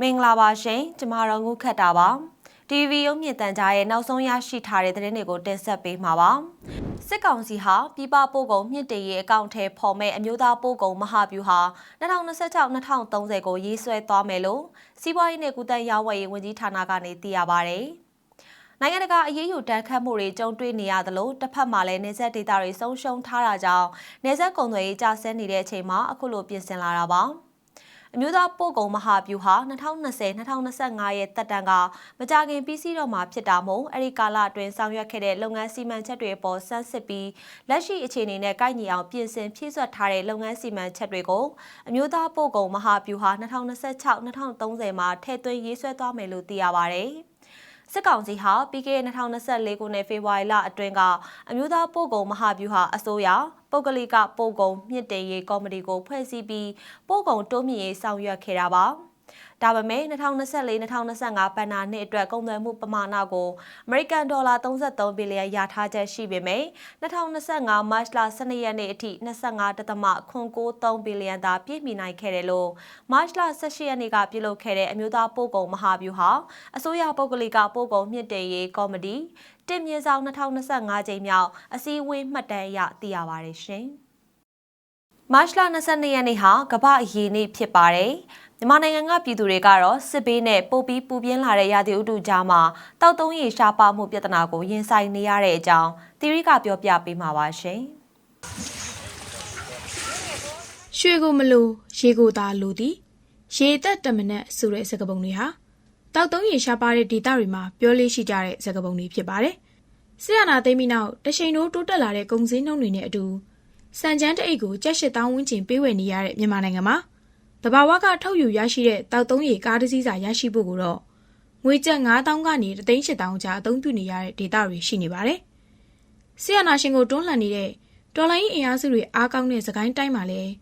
မင်္ဂလာပါရှင်ကျမတို့ငုခတ်တာပါ TV ရုပ်မြင်သံကြားရဲ့နောက်ဆုံးရရှိထားတဲ့သတင်းတွေကိုတင်ဆက်ပေးမှာပါစစ်ကောင်စီဟာပြည်ပပို့ကုန်မြင့်တင်ရေးအကောင့်ထဲပေါ်မဲ့အမျိုးသားပို့ကုန်မဟာဗျူဟာ2026-2030ကိုရေးဆွဲသွားမယ်လို့စီးပွားရေးနဲ့ကုသရေးဝယ်ရေးဝန်ကြီးဌာနကနေသိရပါဗျ နိုင်ငံတကာအရေးယူတန်းခတ်မှုတွေကြုံတွေ့နေရသလိုတစ်ဖက်မှာလည်းနေဆက်ဒေတာတွေဆုံးရှုံးထားတာကြောင့်နေဆက်ကုန်သွယ်ရေးကျဆင်းနေတဲ့အချိန်မှာအခုလိုပြင်ဆင်လာတာပါအမျိုးသားပို့ကုန်မဟာဗျူဟာ2020-2025ရဲ့တက်တန်းကမကြခင်ပြီးစီးတော့မှာဖြစ်တာမို့အဲ့ဒီကာလအတွင်းဆောင်ရွက်ခဲ့တဲ့လုပ်ငန်းစီမံချက်တွေအပေါ်ဆန်းစစ်ပြီးလက်ရှိအခြေအနေနဲ့ကိုက်ညီအောင်ပြင်ဆင်ဖြည့်ဆွတ်ထားတဲ့လုပ်ငန်းစီမံချက်တွေကိုအမျိုးသားပို့ကုန်မဟာဗျူဟာ2026-2030မှာထည့်သွင်းရေးဆွဲသွားမယ်လို့သိရပါတယ်။ စစ်ကောင်စီဟာပြီးခဲ့တဲ့2024ခုနှစ်ဖေဖော်ဝါရီလအတွင်းကအမျိုးသားပို့ကုန်မဟာဗျူဟာအစိုးရပုဂ္ဂလိကပို့ကုန်မြင့်တင်ရေးကော်မတီကိုဖွဲ့စည်းပြီးပို့ကုန်တိုးမြင့်ရေးဆောင်ရွက်ခဲ့တာပါ။ ဒါပေမဲ့2024-2025ဘဏ္ဍာနှစ်အတွက်ကုန်သွယ်မှုပမာဏကိုအမေရိကန်ဒေါ်လာ33ဘီလီယံရထားချက်ရှိပေမဲ့2025မတ်လ12ရက်နေ့အထိ25.93ဘီလီယံသာပြည့်မီနိုင်ခဲ့တယ်လို့မတ်လ18ရက်နေ့ကပြုလုပ်ခဲ့တဲ့အမျိုးသားပို့ကုန်မဟာဗျူဟာအစိုးရပုဂ္ဂလိကပို့ကုန်မြင့်တင်ရေးကော်မတီတင်မြင့်ဆောင်2025ချိန်မြောက်အစည်းအဝေးမှတ်တမ်းအရသိရပါတယ်ရှင်။ မတ်လ22ရက်နေ့ဟာကမ္ဘာအရေးနေ့ဖြစ်ပါတယ်။မြန်မာနိုင်ငံကပြည်သူတွေကတော့စစ်ဘေးနဲ့ပိုပြီးပူပြင်းလာတဲ့ရာသီဥတုကြားမှာတောက်သုံးရေရှားပါမှုပြဿနာကိုရင်ဆိုင်နေရတဲ့အကြောင်းသီရိကပြောပြပေးမှာပါရှင်။ရွှေကိုမလို့ရေကိုသာလိုသည်ရေသက်တမနက်ဆိုတဲ့စကားပုံတွေဟာတောက်သုံးရေရှားပါတဲ့ဒေသတွေမှာပြောလေးရှိကြတဲ့စကားပုံတွေဖြစ်ပါတယ်။ဆရာနာသိမ်းပြီးနောက်တချိန်တို့တိုးတက်လာတဲ့ကုန်စည်နှုန်းတွေနဲ့အတူ စံချမ်းတအိတ်ကိုကြက်ရှစ်တောင်းဝန်းကျင်ပေးဝယ်နေရတဲ့မြန်မာနိုင်ငံမှာတဘာဝကထုတ်ယူရရှိတဲ့တောက်သုံးရေကားတစ်စီးစာရရှိဖို့ကိုတော့ငွေကျပ်9000ကနေ3,800ကျပ်အသုံးပြုနေရတဲ့ဒေသတွေရှိနေပါတယ်။ဆီယနာရှင်ကိုတွန်းလှန်နေတဲ့တော်လိုင်းအင်အားစုတွေအားကောင်းတဲ့စကိုင်းတိုင်းမှာလည်း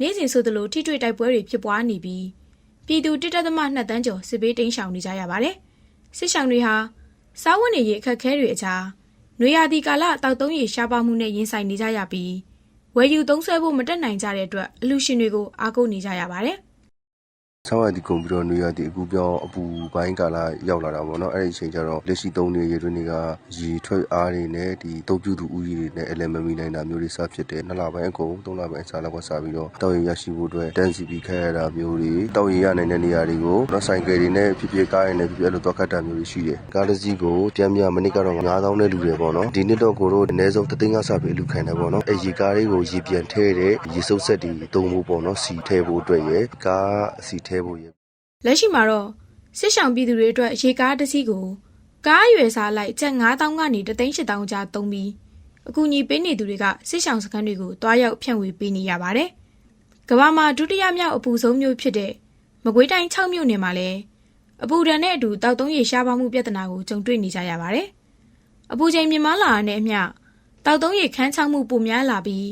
နေ့စဉ်ဆိုသလိုထိတွေ့တိုက်ပွဲတွေဖြစ်ပွားနေပြီးပြည်သူတစ်တက်သမ2တန်းကျော်စစ်ဘေးတိမ်းရှောင်နေကြရပါတယ်။စစ်ရှောင်တွေဟာစားဝတ်နေရေးအခက်အခဲတွေအကြားနွေရာသီကာလတောက်သုံးရေရှားပါမှုနဲ့ရင်ဆိုင်နေကြရပြီး ဝယ်ယူသုံးဆွဲဖို့မတက်နိုင်ကြတဲ့အတွက်အလူရှင်တွေကိုအားကိုးနေကြရပါတယ်။ ဆောင်းရာသီကုန်ပြီးတော့နွေရာသီအကူပြောင်းအပူပိုင်းကာလရောက်လာတာပေါ့နော်အဲ့ဒီအချိန်ကျတော့လက်ရှိသုံးနေတဲ့ရေတွင်းတွေကရေထွက်အားတွေနဲ့ဒီတုပ်ပြူသူဥယျာဉ်တွေနဲ့အလယ်မမီနိုင်တာမျိုးတွေစဖြစ်တယ်နှစ်လပိုင်းအကုန်သုံးလပိုင်းအစားလောက်ကစားပြီးတော့တောက်ရရရှိဖို့အတွက်တန်းစီပြီးခဲရတာမျိုးတွေတောက်ရရနိုင်တဲ့နေရာတွေကိုတော့ဆိုင်ကယ်တွေနဲ့ဖြစ်ဖြစ်ကားတွေနဲ့ဖြစ်ဖြစ်အဲ့လိုတော့ခတ်တာမျိုးတွေရှိတယ်ကားတစ်စီးကိုတမ်းမြမနစ်ကတော့9000နဲ့လူတယ်ပေါ့နော်ဒီနှစ်တော့ကိုတို့အနည်းဆုံးတသိန်းကစပြီးလူခံတယ်ပေါ့နော်အဲ့ရေကားလေးကိုရေပြန်ထဲတဲ့ရေစုပ်ဆက်တွေတုံးဖို့ပေါ့နော်စီထဲဖို့အတွက်ရယ်ကားစီထဲဖို့ရယ်လက်ရှိမှာတော့စစ်ဆောင်ပြည်သူတွေအတွက်ရေကားတစ်စီးကိုကားအရွယ်စားလိုက်ကျပ်9000ကနေ3,800ကျပ်သုံးပြီးအကူအညီပေးနေသူတွေကစစ်ဆောင်စခန်းတွေကိုတွားရောက်ဖြန့်ဝေပေးနေရပါတယ်။ကမ္ဘာမှာဒုတိယမြောက်အပူဆုံးမြို့ဖြစ်တဲ့မကွေးတိုင်း6မြို့နယ်မှာလည်းအပူဒဏ်နဲ့အတူတောက်သုံးရေရှားပါမှုပြဿနာကိုကြုံတွေ့နေကြရပါတယ်။အပူချိန်မြင့်မားလာတာနဲ့အမျှတောက်သုံးရေခန်းချောက်မှုပိုများလာပြီး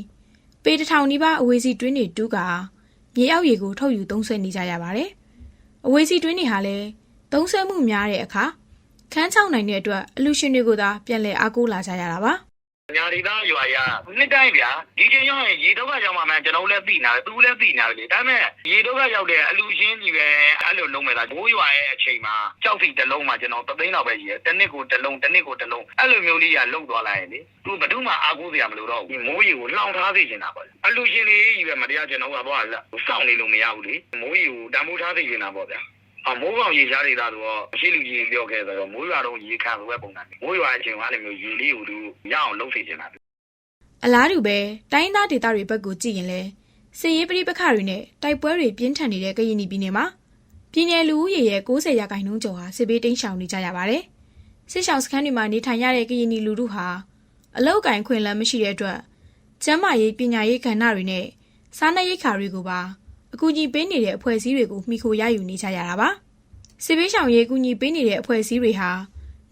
ပေတစ်ထောင်နီးပါးအဝေးစီတွင်းတွေတူးကာ မြေအောက်ရေကိုထုတ်ယူသုံးစွဲနေကြရပါတယ်။အဝေးစီတွင်းတွေဟာလည်းသုံးစွဲမှုများတဲ့အခါခန်းချောက်နိုင်တဲ့အတွက်အလူရှင်တွေကိုသာပြန်လည်အားကိုးလာကြရတာပါ။ညာဒေသရွာရနှစ်တိုင်းဗျာဒီချိန်ရောက်ရင်ရေတော့ကရောက်မှမှကျွန်တော်လည်းသိနာတယ်သူလည်းသိနာတယ်လေဒါပေမဲ့ရေတော့ကရောက်တဲ့အလူရှင်းကြီးပဲအဲ့လိုလုံးမဲ့လားဘိုးရွာရဲ့အချိန်မှာကြောက်စီတစ်လုံးမှာကျွန်တော်သသိန်းတော့ပဲရေတစ်နှစ်ကိုတစ်လုံးတစ်နှစ်ကိုတစ်လုံးအဲ့လိုမျိုးလေးရလုံသွားလိုက်ရင်လေသူဘယ်သူမှအားကိုးစရာမလိုတော့ဘူးမိုးရေကိုလှောင်ထားစေချင်တာပေါ့ အလူရှင်လေးကြီးပဲမတရားကျွန်တော်ကတော့စောင့်နေလို့မရဘူးလေမိုးရေကိုတန်ဖိုးထားစေချင်တာပေါ့ဗျာအမိုးကောင်ရေရှားနေတာဆိုတော့ရှိလူကြီးပြောခဲ့ဆိုတော့မိုးရွာတော့ရေခံဆိုတဲ့ပုံစံမျိုးမိုးရွာအချိန်ကအဲ့လိုမျိုးရေလေးကိုသူရအောင်လှုပ်စေချင်တာအလားတူပဲတိုင်းသားဒေသတွေဘက်ကိုကြည့်ရင်လဲစစ်ရေးပဋိပက္ခတွေနဲ့တိုက်ပွဲတွေပြင်းထန်နေတဲ့ကရင်ပြည်နယ်မှာပြည်နယ်လူဦးရေရဲ့90ရာခိုင်နှုန်းကျော်ဟာစစ်ဘေးတိမ်းရှောင်နေကြရပါတယ်။စစ်ရှောင်စခန်းတွေမှာနေထိုင်ရတဲ့ကရင်လူထုဟာအလောက်ကင်ခွင့်လန်းမရှိတဲ့အတွက် ကျန်းမာရေးပညာရေးကဏ္ဍတွေနဲ့စားနပ်ရိက္ခာတွေကိုပါအကူအညီပေးနေတဲ့အဖွဲ့အစည်းတွေကိုမှီခိုရယူနေကြရတာပါ။စစ်ဘေးရှောင်ရေးအကူအညီပေးနေတဲ့အဖွဲ့အစည်းတွေဟာ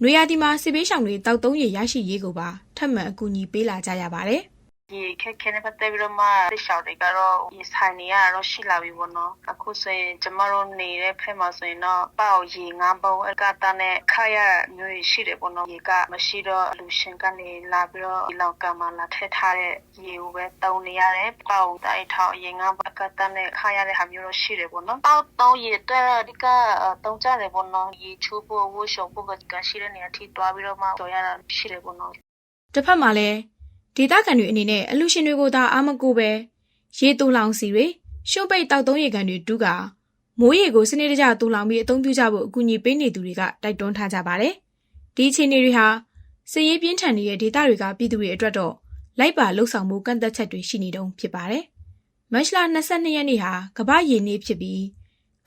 နွေရာသီမှာစစ်ဘေးရှောင်တွေတောက်သုံးရေရရှိရေးကိုပါထပ်မံအကူအညီပေးလာကြရပါတယ်။ ဒီခက်ခဲနဲ့ပတ်သက်ပြီးတော့မှတိရှောက်တွေကတော့ဒီဆိုင်နေရတော့ရှိလာပြီပေါ့နော်အခုဆိုရင်ကျမတို့နေတဲ့ဖက်မှာဆိုရင်တော့ပေါ့ရေငါးပုံအကတာနဲ့ခါရမျိုးတွေရှိတယ်ပေါ့နော်ရေကမရှိတော့လူရှင်ကနေလာပြီးတော့ဒီလောက်ကမှလာထည့်ထားတဲ့ရေကိုပဲတုံနေရတယ်ပေါ့တိုက်ထောက်ရေငါးအကတာနဲ့ခါရတဲ့ဟာမျိုးတော့ရှိတယ်ပေါ့နော်ပေါ့တုံးရေအတွက်ဒီကတုံးကြတယ်ပေါ့နော်ရေချိုးဖို့ဝှရှော်ဖို့ကရှိတဲ့နေရာထိတွားပြီးတော့မှကြော်ရတာရှိတယ်ပေါ့နော်တစ်ဖက်မှာလည်း ဒေသခံတွေအနေနဲ့အလူရှင်တွေကိုသာအားမကိုပဲရေတူလောင်စီတွေရှုပ်ပိတ်တောက်သုံးရေကန်တွေတူးကမိုးရေကိုစနစ်တကျတူလောင်ပြီးအသုံးပြုကြဖို့အကူအညီပေးနေသူတွေကတိုက်တွန်းထားကြပါတယ်။ဒီအခြေအနေတွေဟာစည်ရေးပြင်းထန်နေတဲ့ဒေသတွေကပြည်သူတွေအတွက်တော့လိုက်ပါလှုပ်ဆောင်မှုကန့်သက်ချက်တွေရှိနေတုံးဖြစ်ပါတယ်။မတ်လ22ရက်နေ့ဟာကမ္ဘာရေနေ့ဖြစ်ပြီး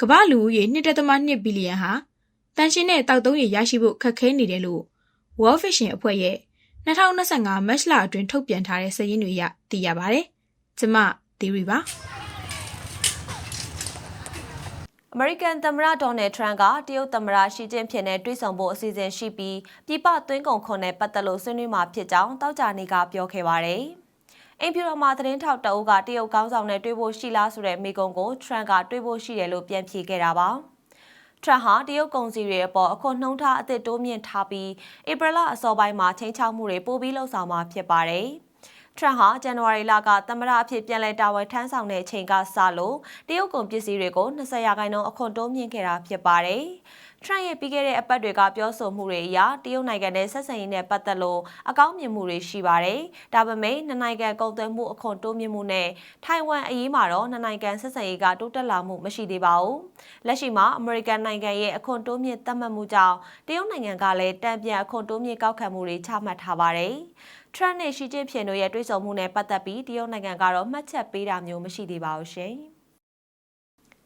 ကမ္ဘာလူဦးရေ1.2ဘီလီယံဟာတန်ရှင်းတဲ့တောက်သုံးရေရရှိဖို့ခက်ခဲနေတယ်လို့ World Vision အဖွဲ့ရဲ့ 2025မတ်လအတွင်းထုတ်ပြန်ထားတဲ့စာရင်းတွေအရသိရပါတယ်။ကျမသီရီပါအမေရိကန်သမ္မတဒေါ်နယ်ထရန့်ကတရုတ်သမ္မတရှီကျင်းဖျင်နဲ့တွေ့ဆုံဖို့အစီအစဉ်ရှိပြီးပြည်ပသွင်းကုန်ခွန်နဲ့ပတ်သက်လို့ဆွေးနွေးမှာဖြစ်ကြောင်းတောက်ကြနေကပြောခဲ့ပါတယ်။အိမ်ဖြူတော်မှာသတင်းထောက်တအုပ်ကတရုတ်ကောင်းဆောင်နဲ့တွေ့ဖို့ရှိလားဆိုတဲ့မေးခွန်းကိုထရန့်ကတွေ့ဖို့ရှိတယ်လို့ပြန်ဖြေခဲ့တာပါ။ ထရန့်ဟာတရုတ်ကုန်စည်တွေအပေါ်အခွန်နှုံးထားအသစ်တိုးမြင့်ထားပြီးဧပြီလအစောပိုင်းမှာချိန်ချောက်မှုတွေပိုပြီးလှုပ်ဆောင်မှာဖြစ်ပါတယ်။ထရန့်ဟာဇန်နဝါရီလကသမ္မတအဖြစ်ပြန်လည်တာဝန်ထမ်းဆောင်တဲ့အချိန်ကစလို့တရုတ်ကုန်ပစ္စည်းတွေကို20ရာခိုင်နှုန်းအခွန်တိုးမြင့်ခဲ့တာဖြစ်ပါတယ်။ ထရန့်ရဲ့ပြီးခဲ့တဲ့အပတ်တွေကပြောဆိုမှုတွေအရတရုတ်နိုင်ငံနဲ့ဆက်ဆံရေးနဲ့ပတ်သက်လို့အကောင်းမြင်မှုတွေရှိပါတယ်။ဒါပေမဲ့နှစ်နိုင်ငံကုန်သွယ်မှုအခွန်တိုးမြင့်မှုနဲ့ထိုင်ဝမ်အရေးမှာတော့နှစ်နိုင်ငံဆက်ဆံရေးကတိုးတက်လာမှုမရှိသေးပါဘူး။လက်ရှိမှာအမေရိကန်နိုင်ငံရဲ့အခွန်တိုးမြင့်သတ်မှတ်မှုကြောင့်တရုတ်နိုင်ငံကလည်းတံပြန်အခွန်တိုးမြင့်ကောက်ခံမှုတွေချမှတ်ထားပါတယ်။ထရန့်နဲ့ရှီကျင်းဖျင်တို့ရဲ့တွေ့ဆုံမှုနဲ့ပတ်သက်ပြီးတရုတ်နိုင်ငံကတော့မှတ်ချက်ပေးတာမျိုးမရှိသေးပါဘူးရှင်။